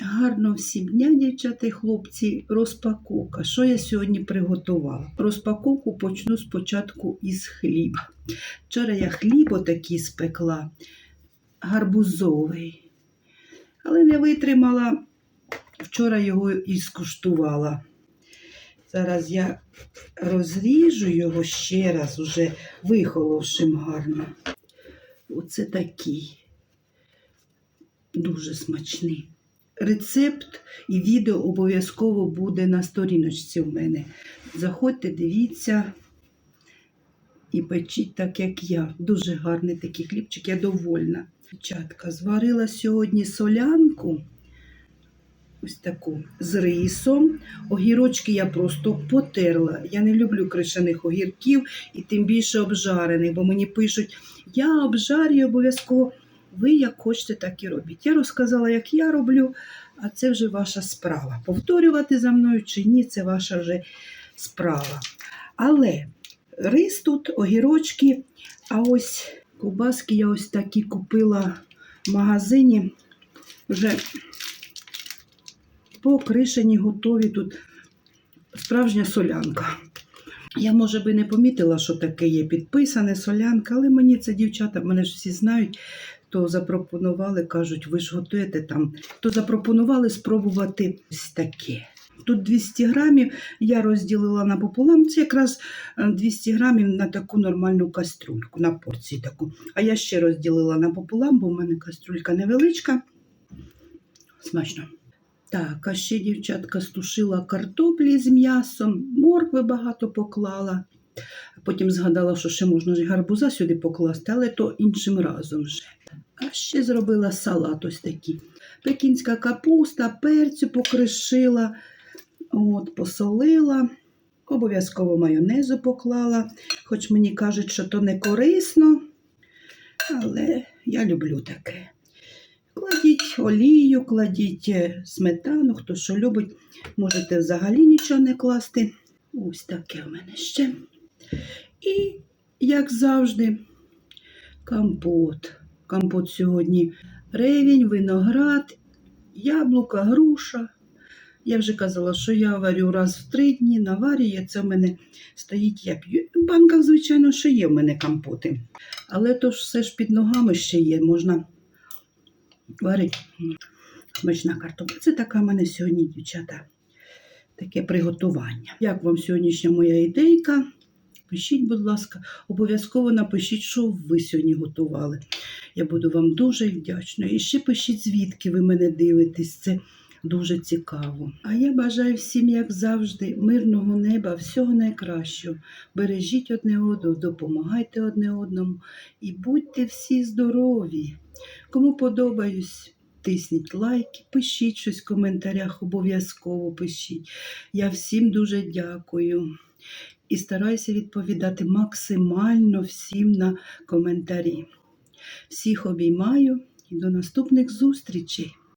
Гарно всім дня, дівчата і хлопці, розпаковка. Що я сьогодні приготувала? Розпаковку почну спочатку із хліба. Вчора я хліб отакий спекла, гарбузовий, але не витримала. Вчора його і скуштувала. Зараз я розріжу його ще раз, уже вихоловшим гарно. Оце такий. Дуже смачний. Рецепт і відео обов'язково буде на сторіночці у мене. Заходьте, дивіться і печіть так, як я. Дуже гарний такий хлібчик, я довольна. Дівчатка, зварила сьогодні солянку. Ось таку з рисом. Огірочки я просто потерла. Я не люблю кришених огірків і тим більше обжарених, бо мені пишуть, я обжарюю обов'язково. Ви як хочете, так і робіть. Я розказала, як я роблю, а це вже ваша справа. Повторювати за мною чи ні, це ваша вже справа. Але рис тут, огірочки, а ось ковбаски я ось такі купила в магазині. Вже покришені, готові тут справжня солянка. Я, може би, не помітила, що таке є підписане солянка, але мені це дівчата, мене ж всі знають, то запропонували, кажуть, ви ж готуєте там, то запропонували спробувати ось таке. Тут 200 грамів я розділила напополам, це якраз е, 200 грамів на таку нормальну кастрюльку, на порцію таку. А я ще розділила напополам, бо в мене кастрюлька невеличка. Смачно. Так, а ще дівчатка стушила картоплі з м'ясом, моркви багато поклала. Потім згадала, що ще можна гарбуза сюди покласти, але то іншим разом вже. А ще зробила салат ось такий. Пекінська капуста, перцю покришила, от, посолила, обов'язково майонезу поклала, хоч мені кажуть, що то не корисно, але я люблю таке. Кладіть олію, кладіть е, сметану, хто що любить. Можете взагалі нічого не класти. Ось таке в мене ще. І, як завжди, компот. Компот сьогодні ревінь, виноград, яблука, груша. Я вже казала, що я варю раз в три дні, наварює, це в мене стоїть, я п'ю. В банках, звичайно, що є в мене компоти. Але то ж все ж під ногами ще є, можна варить смачна картопля. Це така в мене сьогодні, дівчата, таке приготування. Як вам сьогоднішня моя ідейка? Пишіть, будь ласка, обов'язково напишіть, що ви сьогодні готували. Я буду вам дуже вдячна. І ще пишіть, звідки ви мене дивитесь. Це дуже цікаво. А я бажаю всім, як завжди, мирного неба, всього найкращого. Бережіть одне одного, допомагайте одне одному і будьте всі здорові. Кому подобаюсь, тисніть лайки, пишіть щось в коментарях, обов'язково пишіть. Я всім дуже дякую. І стараюся відповідати максимально всім на коментарі. Всіх обіймаю і до наступних зустрічей!